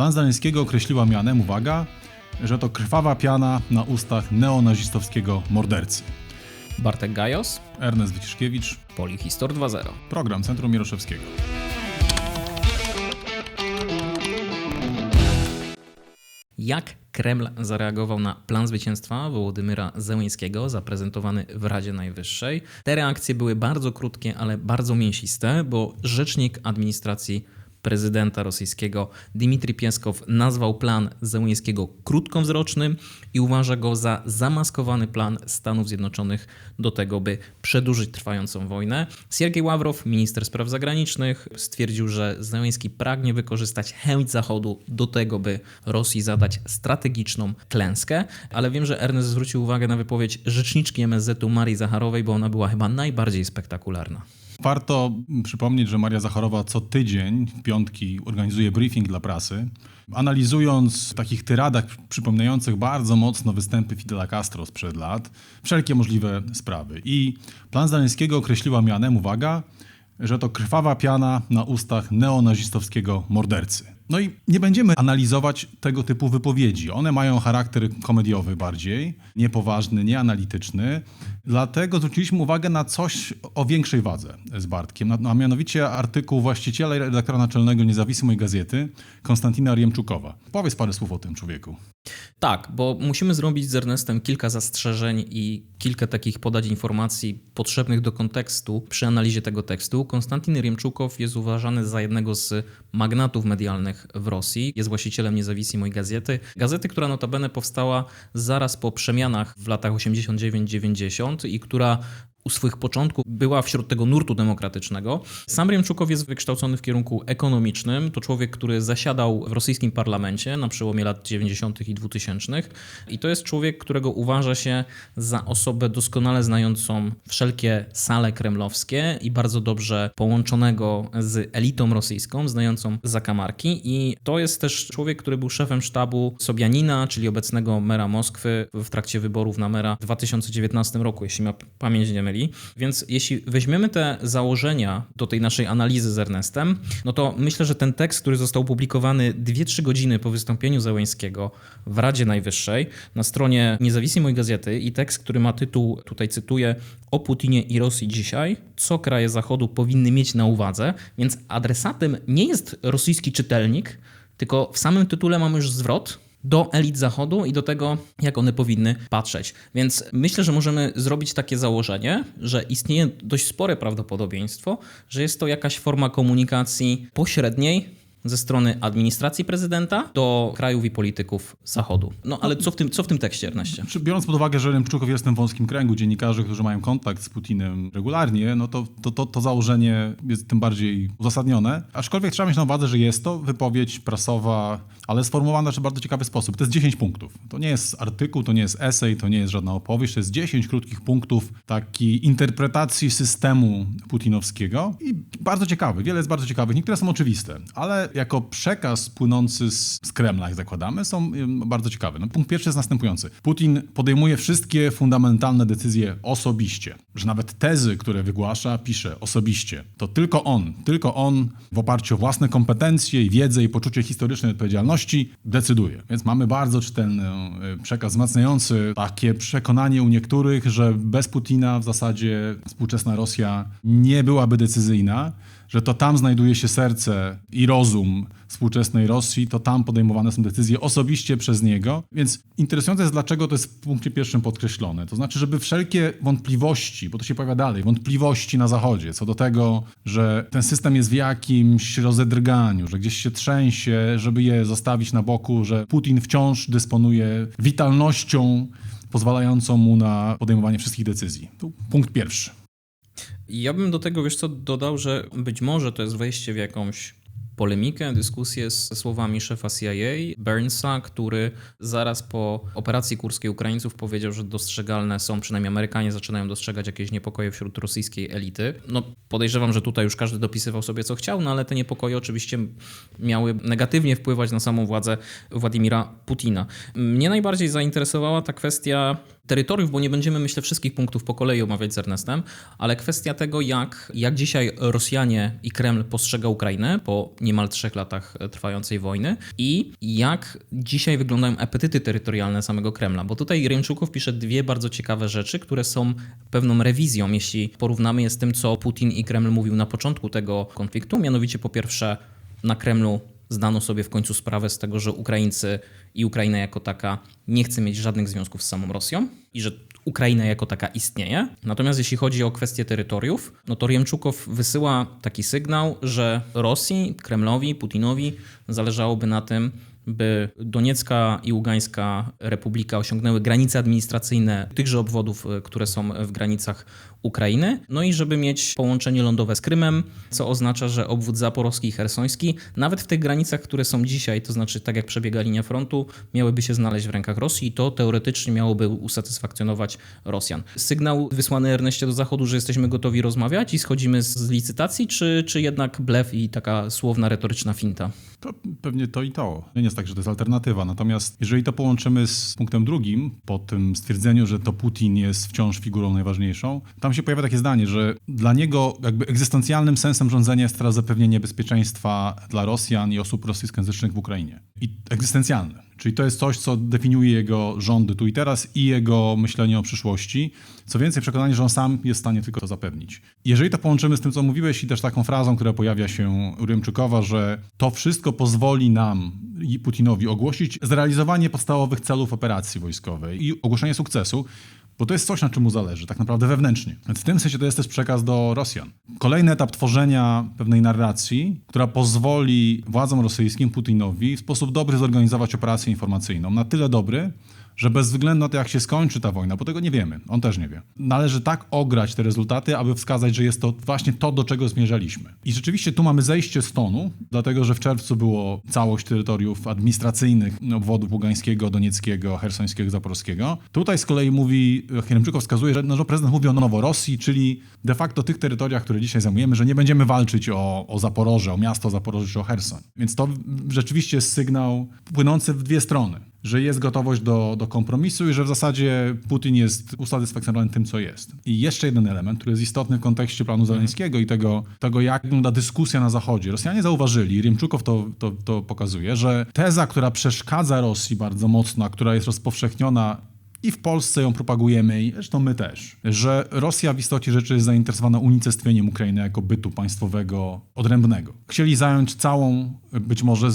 Plan Zaleńskiego określiła mianem, uwaga, że to krwawa piana na ustach neonazistowskiego mordercy. Bartek Gajos, Ernest Wyciszkiewicz, Polihistor 2.0. program Centrum Miroszewskiego. Jak Kreml zareagował na plan zwycięstwa Wołodymyra Zełenskiego zaprezentowany w Radzie Najwyższej? Te reakcje były bardzo krótkie, ale bardzo mięsiste, bo rzecznik administracji prezydenta rosyjskiego Dmitrij Pieskow nazwał plan Zełenskiego krótkowzrocznym i uważa go za zamaskowany plan Stanów Zjednoczonych do tego, by przedłużyć trwającą wojnę. Siergiej Ławrow, minister spraw zagranicznych, stwierdził, że Zełenski pragnie wykorzystać chęć Zachodu do tego, by Rosji zadać strategiczną klęskę, ale wiem, że Ernest zwrócił uwagę na wypowiedź rzeczniczki MSZ-u Marii Zacharowej, bo ona była chyba najbardziej spektakularna. Warto przypomnieć, że Maria Zacharowa co tydzień w piątki organizuje briefing dla prasy, analizując w takich tyradach przypominających bardzo mocno występy Fidela Castro sprzed lat, wszelkie możliwe sprawy. I plan Zaleńskiego określiła mianem, uwaga, że to krwawa piana na ustach neonazistowskiego mordercy. No i nie będziemy analizować tego typu wypowiedzi. One mają charakter komediowy bardziej, niepoważny, nieanalityczny. Dlatego zwróciliśmy uwagę na coś o większej wadze z Bartkiem, a mianowicie artykuł właściciela i redaktora naczelnego niezawisłej gazety Konstantina Riemczukowa. Powiedz parę słów o tym człowieku. Tak, bo musimy zrobić z Ernestem kilka zastrzeżeń i kilka takich podać informacji potrzebnych do kontekstu przy analizie tego tekstu. Konstantin Riemczukow jest uważany za jednego z magnatów medialnych w Rosji. Jest właścicielem niezawisłej gazety. Gazety, która notabene powstała zaraz po przemianach w latach 89-90 i która u swoich początków była wśród tego nurtu demokratycznego. Sam Riemczukow jest wykształcony w kierunku ekonomicznym. To człowiek, który zasiadał w rosyjskim parlamencie na przełomie lat 90. i 2000. I to jest człowiek, którego uważa się za osobę doskonale znającą wszelkie sale kremlowskie i bardzo dobrze połączonego z elitą rosyjską, znającą zakamarki. I to jest też człowiek, który był szefem sztabu Sobianina, czyli obecnego mera Moskwy w trakcie wyborów na mera w 2019 roku, jeśli ma pamięć nie myli. Więc jeśli weźmiemy te założenia do tej naszej analizy z Ernestem, no to myślę, że ten tekst, który został opublikowany 2-3 godziny po wystąpieniu Załęskiego w Radzie Najwyższej na stronie niezawisłej gazety i tekst, który ma tytuł, tutaj cytuję, o Putinie i Rosji dzisiaj, co kraje Zachodu powinny mieć na uwadze, więc adresatem nie jest rosyjski czytelnik, tylko w samym tytule mamy już zwrot, do elit Zachodu i do tego, jak one powinny patrzeć. Więc myślę, że możemy zrobić takie założenie, że istnieje dość spore prawdopodobieństwo, że jest to jakaś forma komunikacji pośredniej ze strony administracji prezydenta do krajów i polityków Zachodu. No ale co w tym, co w tym tekście, Erneście? Biorąc pod uwagę, że Remczukow jest w tym wąskim kręgu dziennikarzy, którzy mają kontakt z Putinem regularnie, no to to, to, to założenie jest tym bardziej uzasadnione. Aczkolwiek trzeba mieć na uwadze, że jest to wypowiedź prasowa, ale sformułowana w bardzo ciekawy sposób. To jest 10 punktów. To nie jest artykuł, to nie jest esej, to nie jest żadna opowieść, to jest 10 krótkich punktów takiej interpretacji systemu putinowskiego i bardzo ciekawy. Wiele jest bardzo ciekawych. Niektóre są oczywiste, ale jako przekaz płynący z, z Kremla, jak zakładamy, są bardzo ciekawe. No, punkt pierwszy jest następujący. Putin podejmuje wszystkie fundamentalne decyzje osobiście. Że nawet tezy, które wygłasza, pisze osobiście. To tylko on, tylko on w oparciu o własne kompetencje i wiedzę i poczucie historycznej odpowiedzialności decyduje. Więc mamy bardzo czytelny e, przekaz wzmacniający takie przekonanie u niektórych, że bez Putina w zasadzie współczesna Rosja nie byłaby decyzyjna że to tam znajduje się serce i rozum współczesnej Rosji, to tam podejmowane są decyzje osobiście przez niego. Więc interesujące jest, dlaczego to jest w punkcie pierwszym podkreślone. To znaczy, żeby wszelkie wątpliwości, bo to się pojawia dalej, wątpliwości na Zachodzie co do tego, że ten system jest w jakimś rozedrganiu, że gdzieś się trzęsie, żeby je zostawić na boku, że Putin wciąż dysponuje witalnością pozwalającą mu na podejmowanie wszystkich decyzji. Tu punkt pierwszy. Ja bym do tego, wiesz co, dodał, że być może to jest wejście w jakąś polemikę, dyskusję ze słowami szefa CIA, Burnsa, który zaraz po operacji kurskiej Ukraińców powiedział, że dostrzegalne są, przynajmniej Amerykanie zaczynają dostrzegać jakieś niepokoje wśród rosyjskiej elity. No podejrzewam, że tutaj już każdy dopisywał sobie co chciał, no ale te niepokoje oczywiście miały negatywnie wpływać na samą władzę Władimira Putina. Mnie najbardziej zainteresowała ta kwestia terytoriów, bo nie będziemy, myślę, wszystkich punktów po kolei omawiać z Ernestem, ale kwestia tego, jak, jak dzisiaj Rosjanie i Kreml postrzega Ukrainę po niemal trzech latach trwającej wojny i jak dzisiaj wyglądają apetyty terytorialne samego Kremla. Bo tutaj Rymczuków pisze dwie bardzo ciekawe rzeczy, które są pewną rewizją, jeśli porównamy je z tym, co Putin i Kreml mówił na początku tego konfliktu. Mianowicie po pierwsze na Kremlu zdano sobie w końcu sprawę z tego, że Ukraińcy i Ukraina jako taka nie chce mieć żadnych związków z samą Rosją i że Ukraina jako taka istnieje. Natomiast jeśli chodzi o kwestię terytoriów, no to Riemczukow wysyła taki sygnał, że Rosji, Kremlowi, Putinowi zależałoby na tym, by Doniecka i Ługańska Republika osiągnęły granice administracyjne tychże obwodów, y, które są w granicach Ukrainy, no i żeby mieć połączenie lądowe z Krymem, co oznacza, że obwód zaporowski i hersoński, nawet w tych granicach, które są dzisiaj, to znaczy tak jak przebiega linia frontu, miałyby się znaleźć w rękach Rosji i to teoretycznie miałoby usatysfakcjonować Rosjan. Sygnał wysłany Erneście do Zachodu, że jesteśmy gotowi rozmawiać i schodzimy z, licytacji, czy, czy jednak blef i taka słowna, retoryczna finta? To pewnie to i to. Nie jest tak, że to jest alternatywa. Natomiast jeżeli to połączymy z punktem drugim, po tym stwierdzeniu, że to Putin jest wciąż figurą najważniejszą, tam się pojawia takie zdanie, że dla niego jakby egzystencjalnym sensem rządzenia jest teraz zapewnienie bezpieczeństwa dla Rosjan i osób rosyjskojęzycznych w Ukrainie. I egzystencjalne. Czyli to jest coś, co definiuje jego rządy tu i teraz i jego myślenie o przyszłości. Co więcej, przekonanie, że on sam jest w stanie tylko to zapewnić. Jeżeli to połączymy z tym, co mówiłeś i też taką frazą, która pojawia się u Rymczykowa, że to wszystko pozwoli nam Putinowi ogłosić zrealizowanie podstawowych celów operacji wojskowej i ogłoszenie sukcesu, bo to jest coś, na czym mu zależy, tak naprawdę wewnętrznie. Więc w tym sensie to jest też przekaz do Rosjan. Kolejny etap tworzenia pewnej narracji, która pozwoli władzom rosyjskim, Putinowi w sposób dobry zorganizować operację informacyjną. Na tyle dobry, że bez względu na to, jak się skończy ta wojna, bo tego nie wiemy, on też nie wie, należy tak ograć te rezultaty, aby wskazać, że jest to właśnie to, do czego zmierzaliśmy. I rzeczywiście tu mamy zejście z tonu, dlatego że w czerwcu było całość terytoriów administracyjnych obwodów Ługańskiego, Donieckiego, Hersońskiego, Zaporowskiego. Tutaj z kolei mówi, Chieremczykow wskazuje, że, no, że prezydent mówi o Noworosji, czyli de facto tych terytoriach, które dzisiaj zajmujemy, że nie będziemy walczyć o, o Zaporoże, o miasto Zaporoże czy o Hersoń. Więc to rzeczywiście jest sygnał płynący w dwie strony że jest gotowość do, do kompromisu i że w zasadzie Putin jest usatysfakcjonowany tym, co jest. I jeszcze jeden element, który jest istotny w kontekście planu Zeleńskiego i tego, tego jak wygląda dyskusja na Zachodzie. Rosjanie zauważyli, Rymczukow to, to, to pokazuje, że teza, która przeszkadza Rosji bardzo mocno, a która jest rozpowszechniona i w Polsce ją propagujemy, i zresztą my też, że Rosja w istocie rzeczy jest zainteresowana unicestwieniem Ukrainy jako bytu państwowego odrębnego. Chcieli zająć całą, być może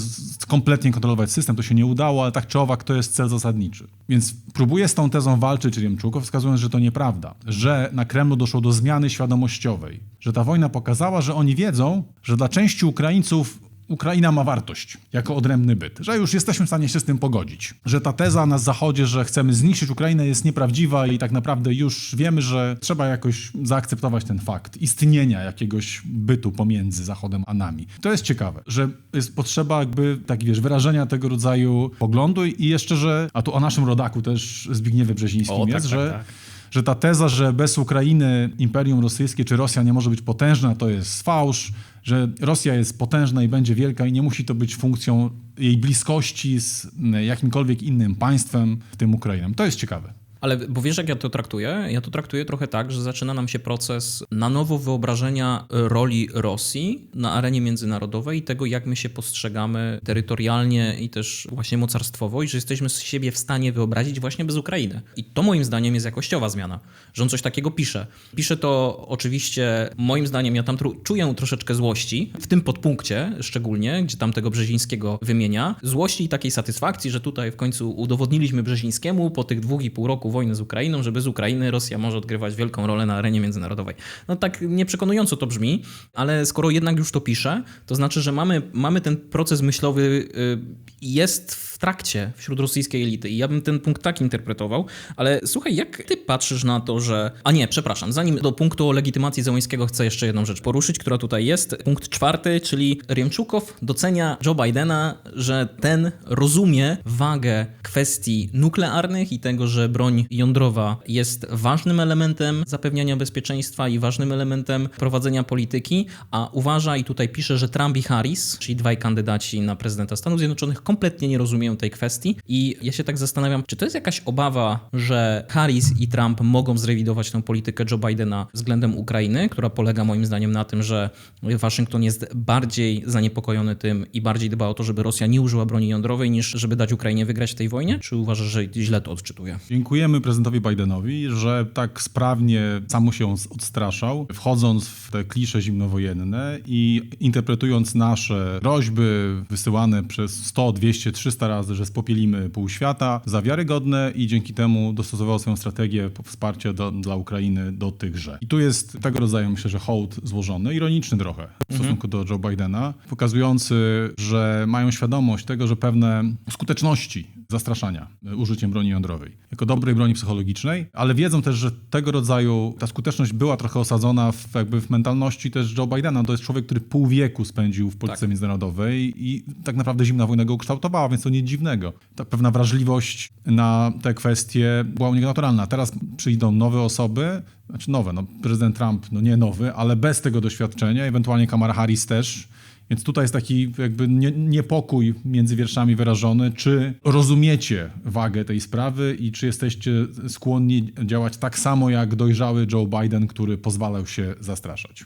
kompletnie kontrolować system, to się nie udało, ale tak czy owak to jest cel zasadniczy. Więc próbuje z tą tezą walczyć Riemczukow, wskazując, że to nieprawda, że na Kremlu doszło do zmiany świadomościowej, że ta wojna pokazała, że oni wiedzą, że dla części Ukraińców Ukraina ma wartość jako odrębny byt, że już jesteśmy w stanie się z tym pogodzić. Że ta teza na Zachodzie, że chcemy zniszczyć Ukrainę jest nieprawdziwa i tak naprawdę już wiemy, że trzeba jakoś zaakceptować ten fakt istnienia jakiegoś bytu pomiędzy Zachodem a nami. To jest ciekawe, że jest potrzeba jakby, tak wiesz, wyrażenia tego rodzaju poglądu i jeszcze, że, a tu o naszym rodaku też Zbigniewie Brzezińskim o, jest, tak, tak, że tak że ta teza, że bez Ukrainy Imperium Rosyjskie czy Rosja nie może być potężna, to jest fałsz, że Rosja jest potężna i będzie wielka i nie musi to być funkcją jej bliskości z jakimkolwiek innym państwem, w tym Ukrainą. To jest ciekawe. Ale bo wiesz, jak ja to traktuję? Ja to traktuję trochę tak, że zaczyna nam się proces na nowo wyobrażenia roli Rosji na arenie międzynarodowej i tego, jak my się postrzegamy terytorialnie i też właśnie mocarstwowo i że jesteśmy z siebie w stanie wyobrazić właśnie bez Ukrainy. I to moim zdaniem jest jakościowa zmiana, że on coś takiego pisze. Pisze to oczywiście, moim zdaniem, ja tam czuję troszeczkę złości, w tym podpunkcie szczególnie, gdzie tam tego Brzezińskiego wymienia. Złości i takiej satysfakcji, że tutaj w końcu udowodniliśmy Brzezińskiemu po tych dwóch i pół roku wojny z Ukrainą, że bez Ukrainy Rosja może odgrywać wielką rolę na arenie międzynarodowej. No tak nieprzekonująco to brzmi, ale skoro jednak już to pisze, to znaczy, że mamy, mamy ten proces myślowy, y, jest w trakcie wśród rosyjskiej elity i ja bym ten punkt tak interpretował, ale słuchaj, jak ty patrzysz na to, że... A nie, przepraszam, zanim do punktu o legitymacji Zełańskiego chcę jeszcze jedną rzecz poruszyć, która tutaj jest. Punkt czwarty, czyli Riemczukow docenia Joe Bidena, że ten rozumie wagę kwestii nuklearnych i tego, że broń jądrowa jest ważnym elementem zapewniania bezpieczeństwa i ważnym elementem prowadzenia polityki, a uważa i tutaj pisze, że Trump i Harris, czyli dwaj kandydaci na prezydenta Stanów Zjednoczonych, kompletnie nie rozumieją tej kwestii i ja się tak zastanawiam, czy to jest jakaś obawa, że Harris i Trump mogą zrewidować tę politykę Joe Bidena względem Ukrainy, która polega moim zdaniem na tym, że Waszyngton jest bardziej zaniepokojony tym i bardziej dba o to, żeby Rosja nie użyła broni jądrowej, niż żeby dać Ukrainie wygrać w tej wojnie? Czy uważasz, że źle to odczytuje? Dziękujemy prezydentowi Bidenowi, że tak sprawnie sam się odstraszał, wchodząc w te klisze zimnowojenne i interpretując nasze groźby wysyłane przez 100, 200, 300 razy, że spopielimy pół świata za wiarygodne i dzięki temu dostosował swoją strategię wsparcia do, dla Ukrainy do tychże. I tu jest tego rodzaju, myślę, że hołd złożony, ironiczny trochę w stosunku do Joe Bidena, pokazujący, że mają świadomość tego, że pewne skuteczności zastraszania użyciem broni jądrowej, jako dobrej broni psychologicznej, ale wiedzą też, że tego rodzaju ta skuteczność była trochę osadzona w, jakby w mentalności też Joe Bidena. To jest człowiek, który pół wieku spędził w polityce Tak. międzynarodowej i tak naprawdę zimna wojna go ukształtowała, więc to nic dziwnego. Ta pewna wrażliwość na te kwestie była u niego naturalna. Teraz przyjdą nowe osoby, znaczy nowe, no prezydent Trump, no nie nowy, ale bez tego doświadczenia, ewentualnie Kamala Harris też. Więc tutaj jest taki jakby nie, niepokój między wierszami wyrażony, czy rozumiecie wagę tej sprawy i czy jesteście skłonni działać tak samo jak dojrzały Joe Biden, który pozwalał się zastraszać.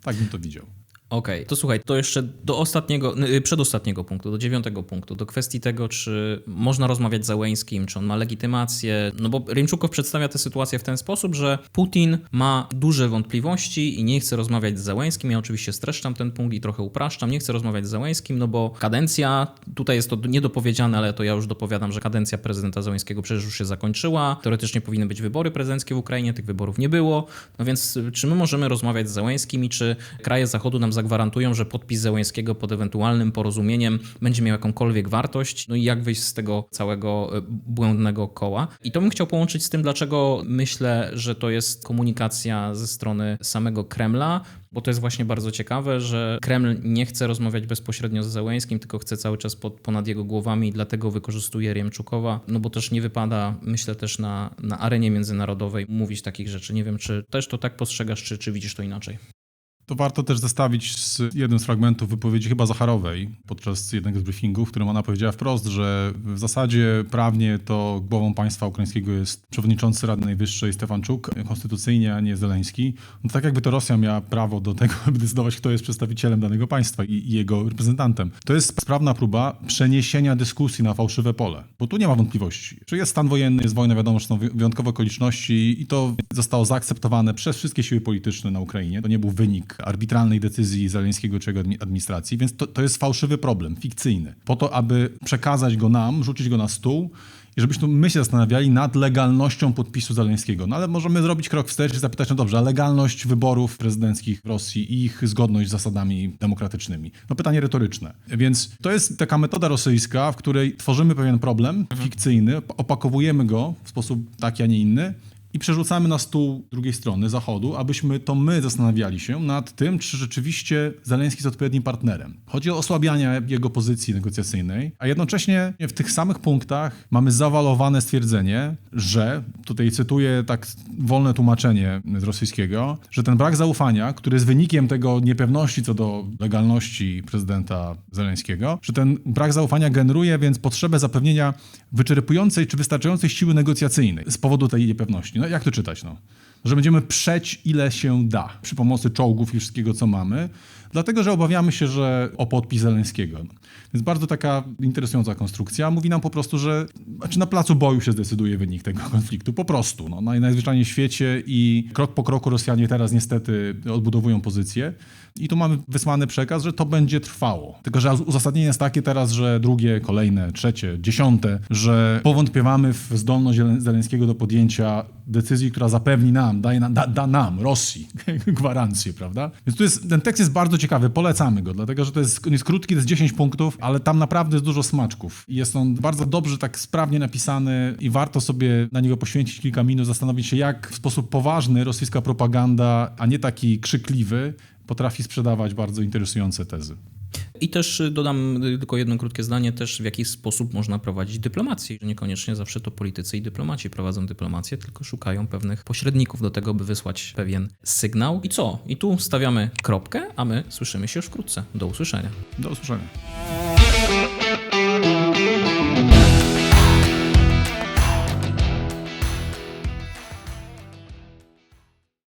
Tak bym to widział. Okej, to słuchaj, to jeszcze do ostatniego, y, przedostatniego punktu, do dziewiątego punktu, do kwestii tego, czy można rozmawiać z Załęskim, czy on ma legitymację, no bo Rymczukow przedstawia tę sytuację w ten sposób, że Putin ma duże wątpliwości i nie chce rozmawiać z Załęskim, ja oczywiście streszczam ten punkt i trochę upraszczam, nie chce rozmawiać z Załęskim, no bo kadencja, tutaj jest to niedopowiedziane, ale to ja już dopowiadam, że kadencja prezydenta Załęskiego przecież już się zakończyła, teoretycznie powinny być wybory prezydenckie w Ukrainie, tych wyborów nie było, no więc y, czy my możemy rozmawiać z Załęskim i czy kraje Zachodu nam zagwarantują, że podpis Zełęńskiego pod ewentualnym porozumieniem będzie miał jakąkolwiek wartość, no i jak wyjść z tego całego e, błędnego koła. I to bym chciał połączyć z tym, dlaczego myślę, że to jest komunikacja ze strony samego Kremla, bo to jest właśnie bardzo ciekawe, że Kreml nie chce rozmawiać bezpośrednio z Zełęńskim, tylko chce cały czas pod, ponad jego głowami i dlatego wykorzystuje Riemczukowa, no bo też nie wypada, myślę też na, na arenie międzynarodowej mówić takich rzeczy. Nie wiem, czy też to tak postrzegasz, czy, czy widzisz to inaczej. To warto też zestawić z jednym z fragmentów wypowiedzi chyba Zacharowej podczas jednego z briefingów, w którym ona powiedziała wprost, że w zasadzie prawnie to głową państwa ukraińskiego jest przewodniczący Rady Najwyższej Stefanczuk, konstytucyjnie, a nie Zeleński. No tak jakby to Rosja miała prawo do tego, aby decydować, kto jest przedstawicielem danego państwa i, jego reprezentantem. To jest sprawna próba przeniesienia dyskusji na fałszywe pole, bo tu nie ma wątpliwości. Czy jest stan wojenny, jest wojna, wiadomo, że są wy- wyjątkowe okoliczności i to zostało zaakceptowane przez wszystkie siły polityczne na Ukrainie. To nie był wynik arbitralnej decyzji Zeleńskiego czy jego admi- administracji, więc to, to jest fałszywy problem, fikcyjny. Po to, aby przekazać go nam, rzucić go na stół i żebyśmy my się zastanawiali nad legalnością podpisu Zaleńskiego. No ale możemy zrobić krok wstecz i zapytać, no dobrze, a legalność wyborów prezydenckich w Rosji i ich zgodność z zasadami demokratycznymi? No pytanie retoryczne. Więc to jest taka metoda rosyjska, w której tworzymy pewien problem fikcyjny, opakowujemy go w sposób taki, a nie inny i przerzucamy na stół drugiej strony, Zachodu, abyśmy to my zastanawiali się nad tym, czy rzeczywiście Zeleński jest odpowiednim partnerem. Chodzi o osłabianie jego pozycji negocjacyjnej, a jednocześnie w tych samych punktach mamy zawalowane stwierdzenie, że, tutaj cytuję tak wolne tłumaczenie z rosyjskiego, że ten brak zaufania, który jest wynikiem tego niepewności co do legalności prezydenta Zeleńskiego, że ten brak zaufania generuje więc potrzebę zapewnienia wyczerpującej czy wystarczającej siły negocjacyjnej z powodu tej niepewności. No jak to czytać? No? Że będziemy przeć ile się da przy pomocy czołgów i wszystkiego, co mamy, dlatego że obawiamy się, że o podpis Zeleńskiego. Więc bardzo taka interesująca konstrukcja. Mówi nam po prostu, że znaczy na placu boju się zdecyduje wynik tego konfliktu. Po prostu. No, naj- najzwyczajniej w świecie i krok po kroku Rosjanie teraz niestety odbudowują pozycję. I tu mamy wysłany przekaz, że to będzie trwało. Tylko, że uzasadnienie jest takie teraz, że drugie, kolejne, trzecie, dziesiąte, że powątpiewamy w zdolność Zeleńskiego do podjęcia decyzji, która zapewni nam, daje nam, da, da nam, Rosji, gwarancję, prawda? Więc tu jest, ten tekst jest bardzo ciekawy, polecamy go, dlatego, że to jest, jest krótki, to jest 10 punktów, ale tam naprawdę jest dużo smaczków. Jest on bardzo dobrze, tak sprawnie napisany i warto sobie na niego poświęcić kilka minut, zastanowić się, jak w sposób poważny rosyjska propaganda, a nie taki krzykliwy, potrafi sprzedawać bardzo interesujące tezy. I też y, dodam y, tylko jedno krótkie zdanie, też w jaki sposób można prowadzić dyplomację. Niekoniecznie zawsze to politycy i dyplomaci prowadzą dyplomację, tylko szukają pewnych pośredników do tego, by wysłać pewien sygnał. I co? I tu stawiamy kropkę, a my słyszymy się już wkrótce. Do usłyszenia. Do usłyszenia.